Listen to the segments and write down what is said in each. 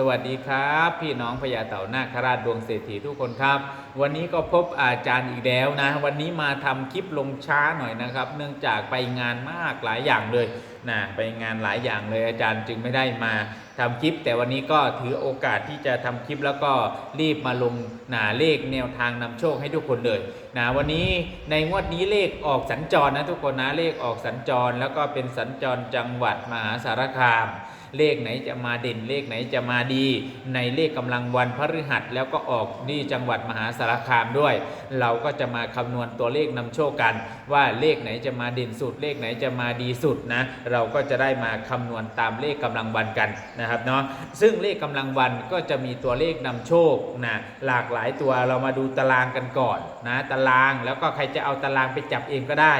สวัสดีครับ พี่น้องพญาเต่านาคราชดวงเศรษฐีทุกคนครับ วันนี้ก็พบอาจารย์อีกแล้วนะ วันนี้มาทำคลิปลงช้าหน่อยนะครับ เนื่องจากไปงานมากหลายอย่างเลย นะไปงานหลายอย่างเลยอาจารย์จึงไม่ได้มาทำคลิป แต่วันนี้ก็ถือโอกาสที่จะทำคลิปแล้วก็รีบมาลงหนาเลขแนวทางนำโชคให้ทุกคนเลยนะวันนี้ในงวดนี้เลขออกสัญจรนะทุกคนนะเลขออกสัญจรแล้วก็เป็นสัญจรจังหวัดมหาสารคาม เลขไหนจะมาเด่นเลขไหนจะมาดี ในเลขกำลังวันพฤหัสแล้วก็ออกนี่จังหวัดมหาสารคามด้วย เราก็จะมาคำนวณตัวเลขนำโชคกัน ว่าเลขไหนจะมาเด่นสุดเลขไหนจะมาดีสุดนะเราราก็จะได้มาคำนวณตามเลขกำลังวันกันนะครับเนาะซึ่งเลขกำลังวันก็จะมีตัวเลขนำโชคนะหลากหลายตัวเรามาดูตารางกันก่อนนะตารางแล้วก็ใครจะเอาตารางไปจับเองก็ได้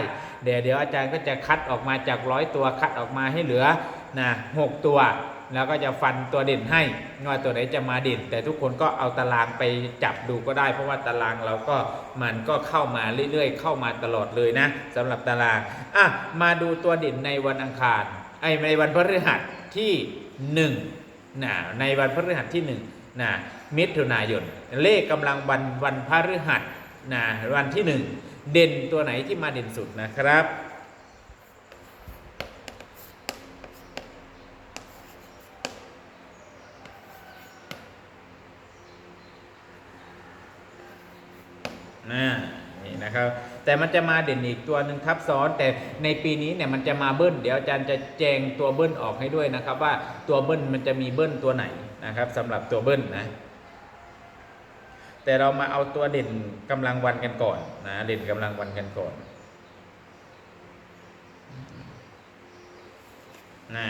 เดี๋ยวเดี๋ยวอาจารย์ก็จะคัดออกมาจากร้อยตัวคัดออกมาให้เหลือนะหกตัว แล้วก็จะฟันตัวเด่นให้ว่าตัวไหนจะมาเด่น แต่ทุกคนก็เอาตารางไปจับดูก็ได้ เพราะว่าตารางเราก็มันก็เข้ามาเรื่อยๆ เข้ามาตลอดเลยนะสำหรับตารางอะมาดูตัวเด่นในวันอังคารไอ้ในวันพฤหัสที่1นะในวันพฤหัสที่1นะมิถุนายน เลขกำลังวันวันพฤหัสนะวันที่ 1 เด่นตัวไหนที่มาเด่นสุดนะครับ นะนี่นะครับ แต่มันจะมาเด่นอีกตัวหนึ่งทับซ้อน แต่ในปีนี้เนี่ยมันจะมาเบิ้ลเดี๋ยวอาจารย์จะแจงตัวเบิ้ลออกให้ด้วยนะครับ ว่าตัวเบิ้ลมันจะมีเบิ้ลตัวไหนนะครับสำหรับตัวเบิ้ลนะ แต่เรามาเอาตัวเด่นกำลังวันกันก่อนนะเด่นกำลังวันกันก่อนนะ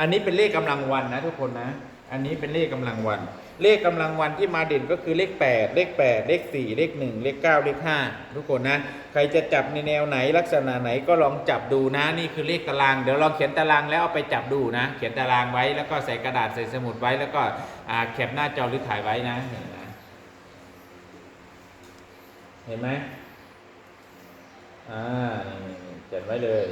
อันนี้เป็นเลขกำลังวันนะทุกคนนะ อันนี้เป็นเลขกำลังวัน เลขกำลังวันที่มาเด่นก็คือเลข 8 เลข 8 เลข 4 เลข 1 เลข 9 เลข 5 ทุกคนนะ ใครจะจับในแนวไหนลักษณะไหนก็ลองจับดูนะ นี่คือเลขตาราง เดี๋ยวลองเขียนตารางแล้วเอาไปจับดูนะ เขียนตารางไว้แล้วก็ใส่กระดาษใส่สมุดไว้แล้วก็แคปหน้าจอหรือถ่ายไว้นะ เห็นไหมเห็นไหมอ่าเขียนไว้เลย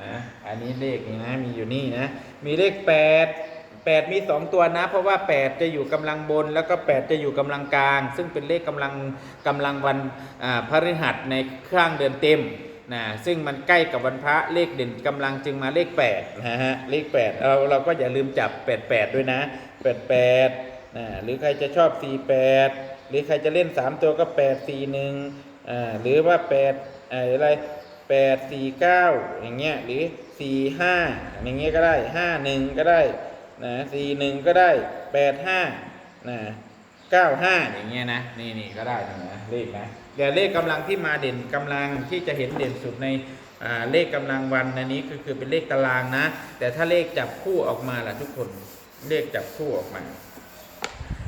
นะอันนี้เลขนี่นะมีอยู่นี่นะ มีเลข 8 8มี2ตัวนะ เพราะว่า8จะอยู่กำลังบน แล้วก็8จะอยู่กำลังกลาง ซึ่งเป็นเลขกำลังกำลังวันอ่าพฤหัสในข้างเดือนเต็มนะซึ่งมันใกล้กับวันพระเลขเด่นกำลังจึงมาเลข8นะฮะเลข8เราเราก็อย่าลืมจับ 88 ด้วยนะ 88นะหรือใครจะชอบ 48 หรือใครจะเล่น 3 ตัวก็ 8 4 1อ่าหรือว่า8เอ่ออะไร8 4 9 อย่างเงี้ยหรือ 4 5 อย่างเงี้ยก็ได้ 5 1 ก็ได้ นะสี่หนึ่งก็ได้แปดห้านะเก้าห้าอย่างเงี้ยนะนี่นี่ก็ได้นะเลขนะเดี๋ยวเลขกำลังที่มาเด่นกำลังที่จะเห็นเด่นสุดในเลขกำลังวันอันนี้คือคือเป็นเลขตารางนะ แต่ถ้าเลขจับคู่ออกมาล่ะทุกคนเลขจับคู่ออกมา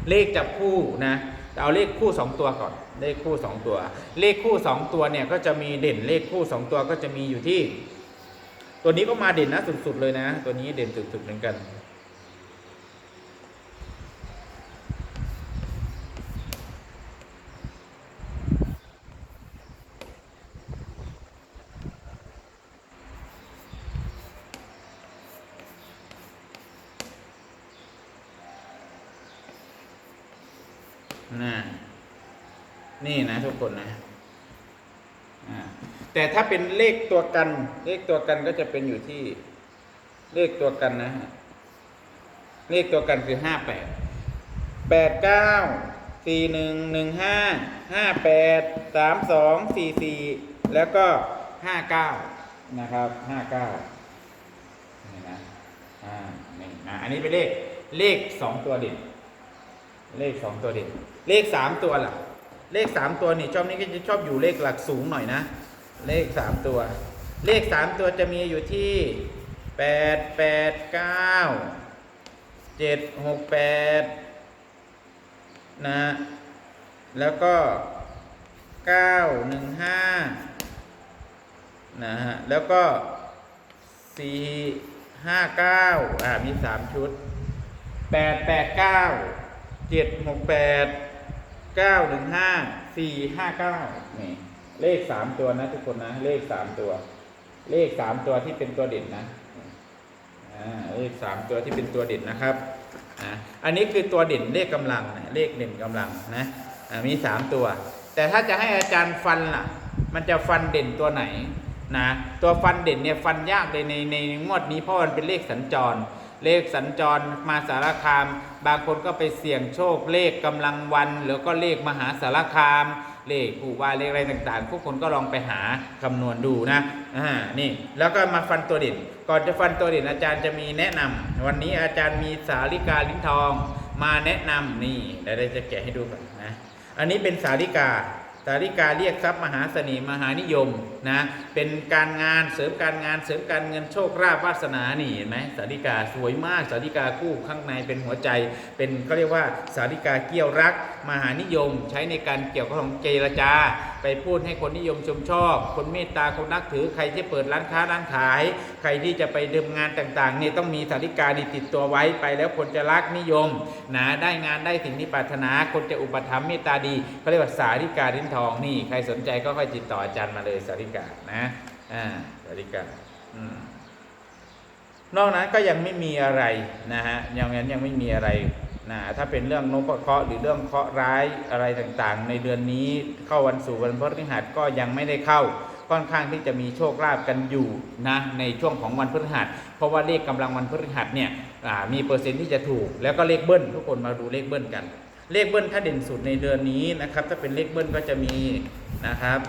เลขจับคู่นะเอาเลขคู่2ตัวก่อน เลขคู่ 2 ตัว เลขคู่ 2 ตัวเนี่ยก็จะมีเด่นเลขคู่ 2 ตัวก็จะมีอยู่ที่ ตัวนี้ก็มาเด่นนะสุดๆเลยนะ ตัวนี้เด่นสุดๆเหมือนกัน นะนี่นะทุกคนนะอ่าแต่ถ้าเป็นเลขตัวกัน เลขตัวกันก็จะเป็นอยู่ที่เลขตัวกันนะฮะเลขตัวกันคือห้าแปดแปดเก้าสี่หนึ่งหนึ่งห้าห้าแปดสามสองสี่สี่แล้วก็ห้าเก้านะครับห้าเก้านี่นะอ่านี่นะอันนี้เป็นเลขเลขสองตัวเด่นเลขสองตัวเด่น เลขสามตัวล่ะ เลขสามตัวนี่ชอบนี้ก็จะชอบอยู่เลขหลักสูงหน่อยนะ เลขสามตัว เลขสามตัวจะมีอยู่ที่แปดแปดเก้าเจ็ดหกแปดนะแล้วก็เก้าหนึ่งห้านะฮะแล้วก็สี่ห้าเก้าอ่ามีสามชุดแปดแปดเก้าเจ็ดหกแปด เก้าหนึ่งห้าสี่ห้าเก้านี่เลขสามตัวนะทุกคนนะ เลขสามตัว เลขสามตัวที่เป็นตัวเด่นนะอ่าเลขสามตัวที่เป็นตัวเด่นนะครับอ่าอันนี้คือตัวเด่นเลขกำลังนะเลขเด่นกำลังนะอ่ามีสามตัว แต่ถ้าจะให้อาจารย์ฟันล่ะ มันจะฟันเด่นตัวไหนนะตัวฟันเด่นเนี่ยฟันยากเลยในในงวดนี้เพราะมันเป็นเลขสัญจร เลขสัญจรมาสารคาม บางคนก็ไปเสี่ยงโชคเลขกำลังวันแล้วก็เลขมหาสารคาม เลขผู้ว่าเลขอะไรต่างๆพวกคนก็ลองไปหาคำนวณดูนะอ่านี่แล้วก็มาฟันตัวเด่นก่อนจะฟันตัวเด่นอาจารย์จะมีแนะนำวันนี้อาจารย์มีสาลิกาลิ้นทอง มาแนะนำนี่เดี๋ยวเราจะแกะให้ดูก่อนนะอันนี้เป็นสาลิกาสาลิกาเรียกทรัพย์มหาเสน่ห์มหานิยมนะ เป็นการงานเสริมการงานเสริมการเงินโชคลาภวาสนานี่เห็นไหมสาลิกาสวยมากสาลิกาคู่ข้างในเป็นหัวใจ เป็นเขาเรียกว่าสาลิกาเกี่ยวรัก มหานิยม ใช้ในการเกี่ยวกับของเจรจา ไปพูดให้คนนิยมชมชอบ คนเมตตาคนนักถือใครที่เปิดร้านค้าร้านขาย ใครที่จะไปเดิมงานต่างๆนี่ต้องมีสาริกาดีติดตัวไว้ไปแล้วคนจะรักนิยมนะได้งานได้สิ่งที่ปรารถนา คนจะอุปถัมภ์เมตตาดีเขาเรียกว่าสาริกาลิ้นทองนี่ใครสนใจก็ค่อยติดต่ออาจารย์มาเลยสาริกานะอ่าสาริกาอืมนอกนั้นก็ยังไม่มีอะไรนะฮะยังงั้นยังไม่มีอะไรนะถ้าเป็นเรื่องนพเคราะห์หรือเรื่องเคราะห์ร้ายอะไรต่างๆ ในเดือนนี้เข้าวันสู่วันพฤหัสก็ยังไม่ได้เข้าค่อนข้างที่จะมีโชคลาภกันอยู่นะในช่วงของวันพฤหัส เพราะว่าเลขกำลังวันพฤหัสเนี่ยมีเปอร์เซ็นต์ที่จะถูก แล้วก็เลขเบิ้ลทุกคนมาดูเลขเบิ้ลกัน เลขเบิ้ลถ้าเด่นสุดในเดือนนี้นะครับถ้าเป็นเลขเบิ้ลก็จะมีนะครับ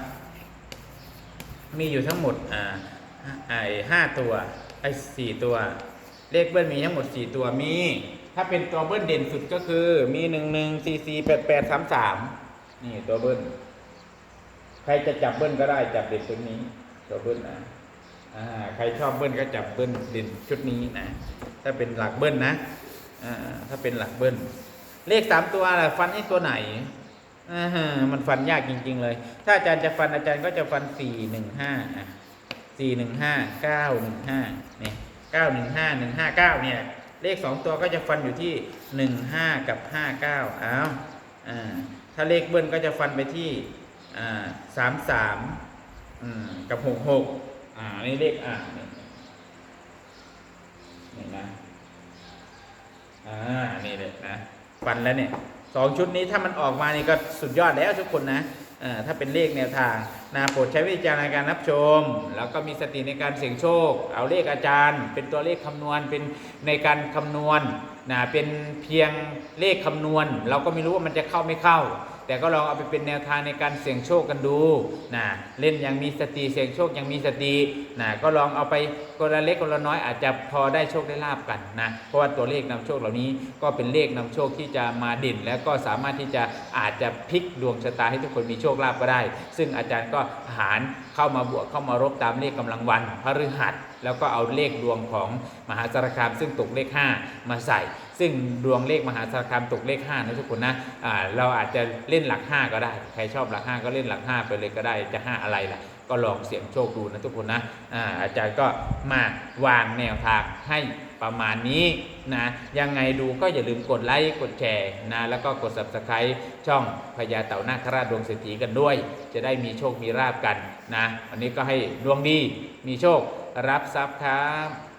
มีอยู่ทั้งหมดอ่าไอ้ห้าตัวไอ้สี่ตัว เลขเบิ้ลมีทั้งหมดสี่ตัวมี ถ้าเป็นตัวเบิ้ลเด่นสุดก็คือมีหนึ่งหนึ่งสี่สี่แปดแปดสามสามนี่ตัวเบิ้ลใครจะจับเบิ้ลก็ได้จับเด่นชุดนี้ ตัวเบิ้ลนะอ่าใครชอบเบิ้ลก็จับเบิ้ลเด่นชุดนี้นะถ้าเป็นหลักเบิ้ลนะอ่าถ้าเป็นหลักเบิ้ลเลขสามตัวฟันให้ตัวไหน มันฟันยากจริง ๆ เลย ถ้าอาจารย์จะฟันอาจารย์ก็จะฟันสี่หนึ่งห้าสี่หนึ่งห้าเก้าหนึ่งห้าเนี่ยเก้าหนึ่งห้าหนึ่งห้าเก้าเนี่ย เลขสองตัวก็จะฟันอยู่ที่หนึ่งห้ากับห้าเก้าอ้าวอ่าถ้าเลขเบิ้ลก็จะฟันไปที่อ่าสามสามกับหกหกอ่านี่เลขอ่านี่นี่นะอ่า นี่เลยนะ ฟันแล้วเนี่ย สองชุดนี้ถ้ามันออกมานี่ก็สุดยอดแล้วทุกคนนะถ้าเป็นเลขแนวทางนะโปรดใช้วิจารณญาในการรับชม แล้วก็มีสติในการเสี่ยงโชค เอาเลขอาจารย์ เป็นตัวเลขคำนวณเป็นในการคำนวณนะเป็นเพียงเลขคำนวณ เราก็ไม่รู้ว่ามันจะเข้าไม่เข้า แต่ก็ลองเอาไปเป็นแนวทางในการเสี่ยงโชคกันดูนะเล่นยังมีสติเสี่ยงโชคยังมีสตินะก็ลองเอาไปคนละเล็กคนละน้อยอาจจะพอได้โชคได้ลาบกันนะเพราะว่าตัวเลขนำโชคเหล่านี้ก็เป็นเลขนำโชคที่จะมาเด่น แล้วก็สามารถที่จะอาจจะพลิกดวงชะตาให้ทุกคนมีโชคลาภก็ได้ ซึ่งอาจารย์ก็หารเข้ามาบวกเข้ามารบตามเลขกำลังวันพฤหัส แล้วก็เอาเลขดวงของมหาสารคามซึ่งตกเลข 5 มาใส่ ซึ่งดวงเลขมหาสารคามตกเลข5นะทุกคนนะอ่าเราอาจจะเล่นหลัก 5 ก็ได้ ใครชอบหลัก 5 ก็เล่นหลัก 5 ไปเลยก็ได้จะ 5 อะไรล่ะก็ลองเสี่ยงโชคดูนะทุกคนนะอาอาจารย์ก็มาวางแนวทางให้ประมาณนี้นะยังไงดูก็อย่าลืมกดไลค์กดแชร์นะแล้วก็กด subscribe ช่องพญาเต่านาคราชดวงเศรษฐีกันด้วย จะได้มีโชคมีราบกันนะวันนี้ก็ให้ดวงดีมีโชค รับทรัพย์ครับ